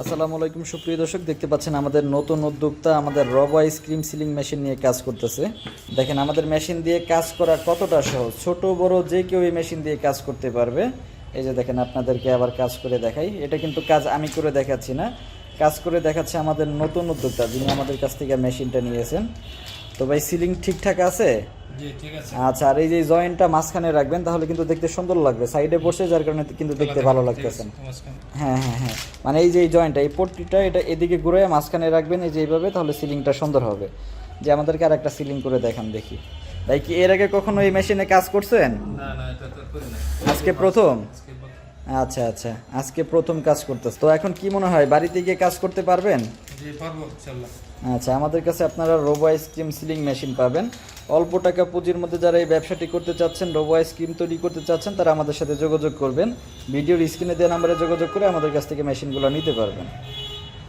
আসসালামু আলাইকুম, সুপ্রিয় দর্শক, দেখতে পাচ্ছেন আমাদের নতুন উদ্যোক্তা আমাদের রব আইসক্রিম সিলিং মেশিন নিয়ে কাজ করতেছে। দেখেন, আমাদের মেশিন দিয়ে কাজ করা কতটা সহজ। ছোট, বড় যে কেউ এই মেশিন দিয়ে কাজ করতে পারবে। এই যে দেখেন, আপনাদেরকে আবার কাজ করে দেখাই। এটা কিন্তু কাজ আমি করে দেখাচ্ছি না। কাজ করে দেখাচ্ছে আমাদের নতুন উদ্যোক্তা যিনি আমাদের কাছ থেকে মেশিনটা নিয়েছেন। তো ভাই সিলিং ঠিকঠাক আছে? আচ্ছা আর এই যে জয়েন্টটা মাঝখানে রাখবেন তাহলে কিন্তু দেখতে সুন্দর লাগবে। সাইডে বসে যার কারণে কিন্তু দেখতে ভালো লাগতেছে হ্যাঁ হ্যাঁ হ্যাঁ। মানে এই যে এই জয়েন্টটা এই পট্টিটা এটা এদিকে ঘুরে মাঝখানে রাখবেন এই যে এইভাবে তাহলে সিলিংটা সুন্দর হবে। যে আমাদেরকে আর একটা সিলিং করে দেখান দেখি। ভাই কি এর আগে কখনো এই মেশিনে কাজ করছেন? আজকে প্রথম। আচ্ছা আচ্ছা। আজকে প্রথম কাজ করতেছে। তো এখন কি মনে হয় বাড়িতে গিয়ে কাজ করতে পারবেন? আচ্ছা আমাদের কাছে আপনারা রোবো আইসক্রিম সিলিং মেশিন পাবেন। অল্প টাকা পুঁজির মধ্যে যারা এই ব্যবসাটি করতে চাচ্ছেন, রোবো আইসক্রিম তৈরি করতে চাচ্ছেন, তারা আমাদের সাথে যোগাযোগ করবেন। ভিডিওর স্ক্রিনে দেওয়া নাম্বারে যোগাযোগ করে আমাদের কাছ থেকে মেশিনগুলো নিতে পারবেন।